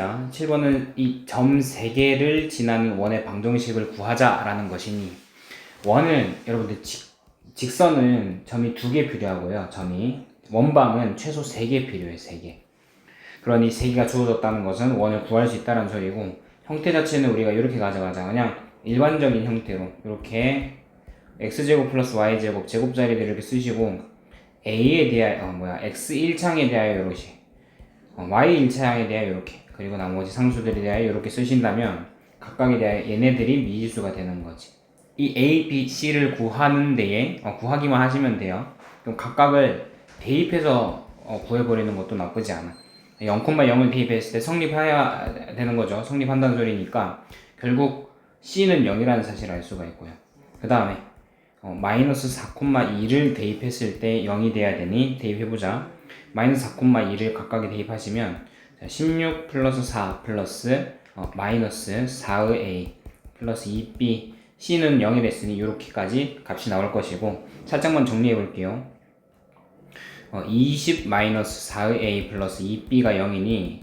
7번입니다. 7번은 이 점 3개를 지나는 원의 방정식을 구하자라는 것이니 원은 여러분들 직, 직선은 점이 2개 필요하고요. 점이 원방은 최소 3개 필요해요. 3개. 그러니 3개가 주어졌다는 것은 원을 구할 수 있다는 소리고 형태 자체는 우리가 이렇게 가져가자. 그냥 일반적인 형태로 이렇게 x제곱 플러스 y제곱 제곱자리를 이렇게 쓰시고 a에 대하여 어, 뭐야 x 1창에 대하여 이렇게 어, y 1차항에 대하여 이렇게 그리고 나머지 상수들에 대하여 이렇게 쓰신다면 각각에 대하여 얘네들이 미지수가 되는 거지. 이 a, b, c를 구하는 데에 어, 구하기만 하시면 돼요. 그럼 각각을 대입해서 어, 구해버리는 것도 나쁘지 않아. 0,0을 대입했을 때 성립해야 되는 거죠. 성립한다는 소리니까 결국 c는 0이라는 사실을 알 수가 있고요. 그 다음에 어, 마이너스 4,2를 대입했을 때 0이 돼야 되니 대입해보자. 마이너스 4,2를 각각에 대입하시면 자, 16 플러스 4 플러스 어, 마이너스 4의 a 플러스 2b c는 0이 됐으니 이렇게까지 값이 나올 것이고 살짝만 정리해 볼게요. 어, 20 마이너스 4의 a 플러스 2b가 0이니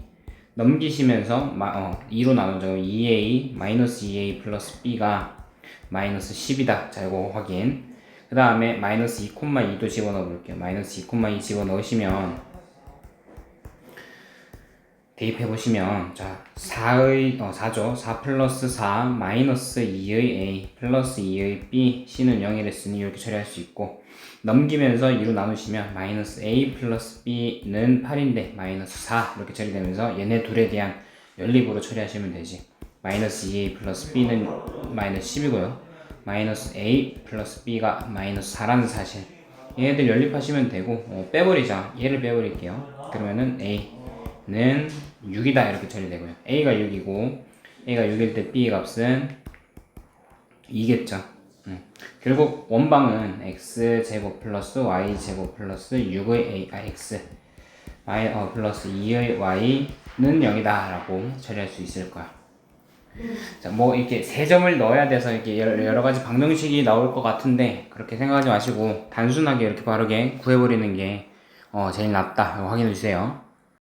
넘기시면서 마, 어, 2로 나누죠. 2a 마이너스 2a 플러스 b가 마이너스 10이다. 자, 이거 확인. 그 다음에 마이너스 2,2도 집어넣어 볼게요. 마이너스 2,2 집어넣으시면 대입해 보시면 자 4의 어 4죠. 4 플러스 4 마이너스 2의 a 플러스 2의 b c는 0이랬으니 이렇게 처리할 수 있고 넘기면서 2로 나누시면 마이너스 a 플러스 b는 8인데 마이너스 4 이렇게 처리되면서 얘네 둘에 대한 연립으로 처리하시면 되지. 마이너스 2a 플러스 b는 마이너스 10이고요. 마이너스 a 플러스 b가 마이너스 4라는 사실. 얘네들 연립하시면 되고 어, 빼버리자. 얘를 빼버릴게요. 그러면은 a 는 6이다 이렇게 처리되고요 a가 6이고 a가 6일 때 b의 값은 2겠죠 음. 결국 원방은 x 제곱 플러스 y 제곱 플러스 6의 a 아 x y 어, 플러스 2의 y는 0이다 라고 처리할 수 있을 거야 자, 뭐 이렇게 세 점을 넣어야 돼서 이렇게 여러, 여러 가지 방정식이 나올 것 같은데 그렇게 생각하지 마시고 단순하게 이렇게 바르게 구해버리는 게 어, 제일 낫다. 확인해 주세요.